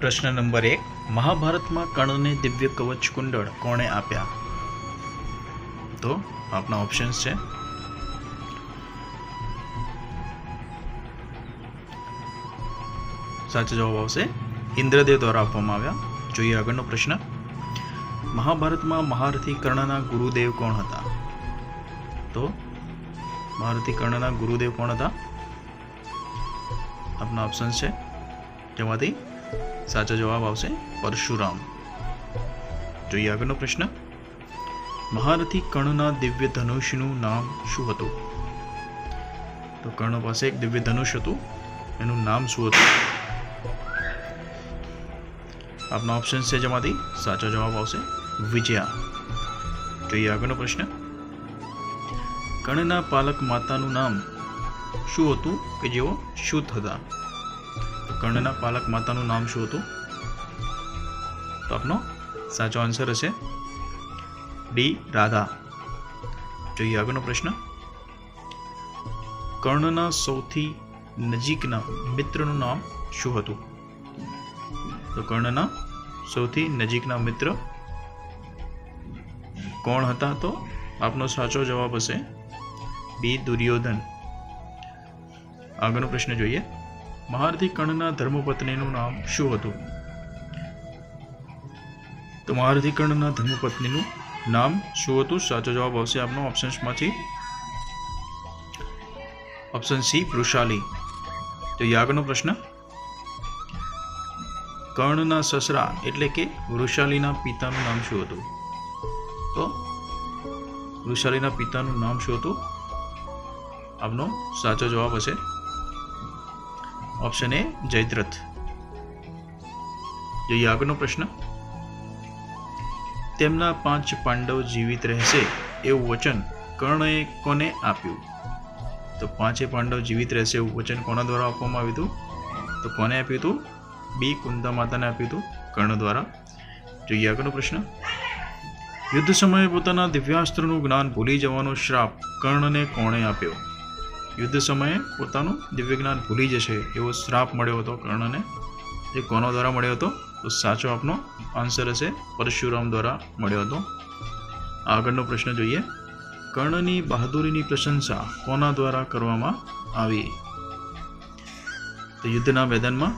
પ્રશ્ન નંબર એક, મહાભારતમાં કર્ણને દિવ્ય કવચ કુંડળ કોણે આપ્યા? તો આપના ઓપ્શન્સ છે. સાચો જવાબ આવશે. ઇન્દ્રદેવ દ્વારા આપવામાં આવ્યા. જોઈએ આગળનો પ્રશ્ન. મહાભારતમાં મહારથી કર્ણના ગુરુદેવ કોણ હતા? તો મહારથી કર્ણના ગુરુદેવ કોણ હતા? આપના ઓપ્શન્સ છે. જેમાંથી સાચો જવાબ આવશે પરશુરામ. જોઈએ આગળનો પ્રશ્ન. મહારથી કર્ણના દિવ્ય ધનુષનું નામ શું હતું? તો કર્ણ પાસે એક દિવ્ય ધનુષ હતું. એનું નામ શું હતું? આપના ઓપ્શન છે જેમાંથી સાચો જવાબ આવશે વિજયા. જોઈએ આગળનો પ્રશ્ન. કર્ણના પાલક માતાનું નામ શું હતું કે જેઓ શુદ્ધ હતા? કર્ણના પાલક માતાનું નામ શું હતું? તો આપનો સાચો આન્સર હશે ડી રાધા. જોઈએ આગળનો પ્રશ્ન. કર્ણના સૌથી નજીકના મિત્રનું નામ શું હતું? તો કર્ણના સૌથી નજીકના મિત્ર કોણ હતા? તો આપનો સાચો જવાબ હશે બી દુર્યોધન. આગળનો પ્રશ્ન જોઈએ. મહારથી કર્ણના ધર્મપત્નીનું નામ શું હતું? તો મહારથી કર્ણના ધર્મપત્નીનું નામ શું હતું? સાચો જવાબ આવશે આપનો ઓપ્શન્સમાંથી ઓપ્શન સી વૃષાલી. તો એ આગળનો પ્રશ્ન? કર્ણના સસરા એટલે કે વૃષાલીના પિતાનું નામ શું હતું? તો વૃષાલીના પિતાનું નામ શું હતું? આપનો સાચો જવાબ હશે ઓપ્શન એ જયદ્રથ જોઈએ આગળનો પ્રશ્ન તેમના પાંચ પાંડવ જીવિત રહેશે એવું વચન કર્ણએ કોને આપ્યું તો પાંચે પાંડવ જીવિત રહેશે એવું વચન કોના દ્વારા આપવામાં આવ્યું હતું તો કોને આપ્યું હતું બી કુંદા માતાને આપ્યું હતું કર્ણ દ્વારા જોઈએ આગળનો પ્રશ્ન યુદ્ધ સમયે પોતાના દિવ્યાસ્ત્રનું જ્ઞાન ભૂલી જવાનો શ્રાપ કર્ણને કોણે આપ્યો યુદ્ધ સમયે પોતાનું દિવ્ય જ્ઞાન ભૂલી જશે એવો શ્રાપ મળ્યો હતો કર્ણને. એ કોનો દ્વારા મળ્યો હતો? તો સાચો આપનો આન્સર હશે પરશુરામ દ્વારા મળ્યો હતો. આગળનો પ્રશ્ન જોઈએ. કર્ણની બહાદુરીની પ્રશંસા કોના દ્વારા કરવામાં આવી? તો યુદ્ધના મેદાનમાં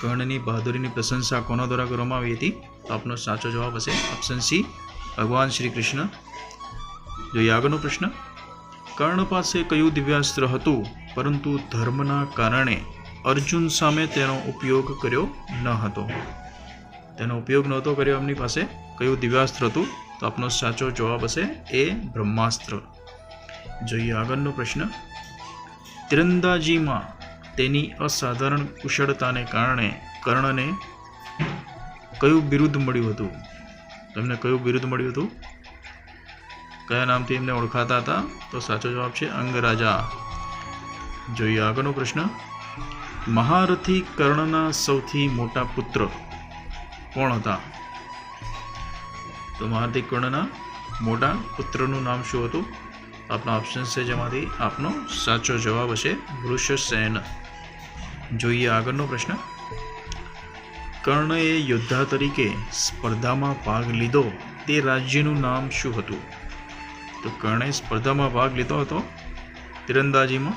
કર્ણની બહાદુરીની પ્રશંસા કોના દ્વારા કરવામાં આવી હતી? તો આપનો સાચો જવાબ હશે ઓપ્શન સી ભગવાન શ્રી કૃષ્ણ. જોઈએ આગળનો પ્રશ્ન. કર્ણ પાસે કયું દિવ્યાસ્ત્ર હતું? પરંતુ ધર્મના કારણે અર્જુન સામે તેનો ઉપયોગ કર્યો ન હતો. તેનો ઉપયોગ નહોતો કર્યો એમની પાસે. કયું દિવ્યાસ્ત્ર હતું? તો આપનો સાચો જવાબ હશે એ બ્રહ્માસ્ત્ર. જોઈએ આગળનો પ્રશ્ન. તીરંદાજીમાં તેની અસાધારણ કુશળતાને કારણે કર્ણને કયું બિરુદ મળ્યું હતું? તેમને કયું બિરુદ મળ્યું હતું? કયા નામથી એમને ઓળખાતા હતા? તો સાચો જવાબ છે અંગરાજા. જોઈએ આગળનો પ્રશ્ન. મહારથી કર્ણના સૌથી મોટા પુત્ર કોણ હતા? તો મહારથી કર્ણના મોટા પુત્રનું નામ શું હતું? આપના ઓપ્શન્સ છે જેમાંથી આપનો સાચો જવાબ હશે વૃષસેન. જોઈએ આગળનો પ્રશ્ન. કર્ણએ યોદ્ધા તરીકે સ્પર્ધામાં ભાગ લીધો તે રાજ્યનું નામ શું હતું? તો કર્ણે સ્પર્ધામાં ભાગ લીધો હતો તીરંદાજીમાં.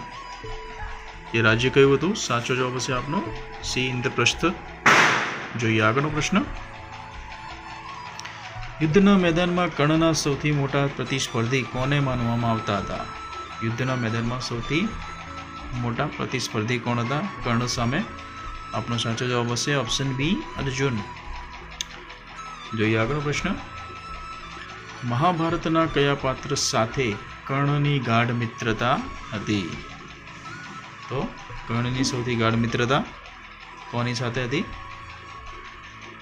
એ રાજ્ય કયું હતું? સાચો જવાબ હશે આપનો સી ઇન્દ્રપ્રસ્થ. જોઈએ આગળનો પ્રશ્ન. યુદ્ધના મેદાનમાં કર્ણના સૌથી મોટા પ્રતિસ્પર્ધી કોને માનવામાં આવતા હતા? યુદ્ધના મેદાનમાં સૌથી મોટા પ્રતિસ્પર્ધી કોણ હતા? કર્ણ સામે. આપનો સાચો જવાબ હશે ઓપ્શન બી અર્જુન. જોઈએ આગળનો પ્રશ્ન. મહાભારતના કયા પાત્ર સાથે કર્ણની ગાઢ મિત્રતા હતી? તો કર્ણની સૌથી ગાઢ મિત્રતા કોની સાથે હતી?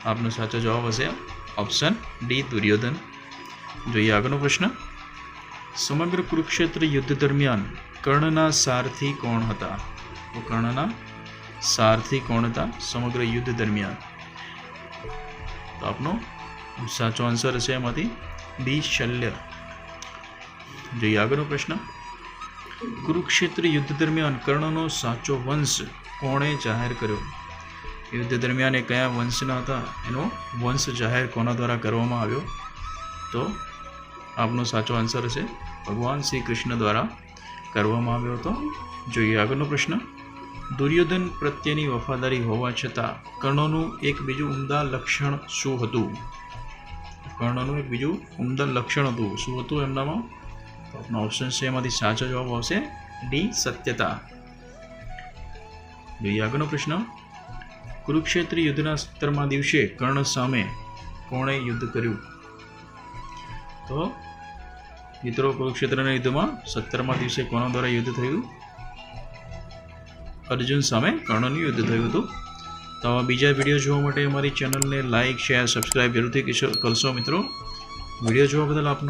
આપનો સાચો જવાબ હશે ઓપ્શન ડી, દુર્યોધન. જોઈએ આગળનો પ્રશ્ન. સમગ્ર કુરુક્ષેત્ર યુદ્ધ દરમિયાન કર્ણના સારથી કોણ હતા? તો કર્ણના સારથી કોણ હતા સમગ્ર યુદ્ધ દરમિયાન? તો આપનો સાચો આન્સર હશે એમાંથી બી શલ્ય. જોઈએ આગળનો પ્રશ્ન. કુરુક્ષેત્ર યુદ્ધ દરમિયાન કર્ણનો સાચો વંશ કોણે જાહેર કર્યો? યુદ્ધ દરમિયાન એ કયા વંશના હતા? એનો વંશ જાહેર કોના દ્વારા કરવામાં આવ્યો? તો આપનો સાચો આન્સર હશે, ભગવાન શ્રી કૃષ્ણ દ્વારા કરવામાં આવ્યો હતો. જોઈએ આગળનો પ્રશ્ન. દુર્યોધન પ્રત્યેની વફાદારી હોવા છતાં કર્ણોનું એક બીજું ઉમદા લક્ષણ શું હતું? કર્ણનું એક બીજું ઉમદા લક્ષણ હતું. શું હતું એમનામાં? તો આપણો ઓપ્શન છે એમાંથી સાચો જવાબ આવશે ડી સત્યતા. જોઈએ આગળનો પ્રશ્ન. કુરુક્ષેત્ર યુદ્ધના સત્તરમા દિવસે કર્ણ સામે કોણે યુદ્ધ કર્યું? તો મિત્રો, કુરુક્ષેત્રના યુદ્ધમાં સત્તરમા દિવસે કોના દ્વારા યુદ્ધ થયું? અર્જુન સામે કર્ણનું યુદ્ધ થયું હતું. તો આવા બીજા વીડિયો જોવા માટે અમારી ચેનલને લાઇક શેર સબસ્ક્રાઇબ જરૂરથી કરશો મિત્રો. વીડિયો જોવા બદલ આપનો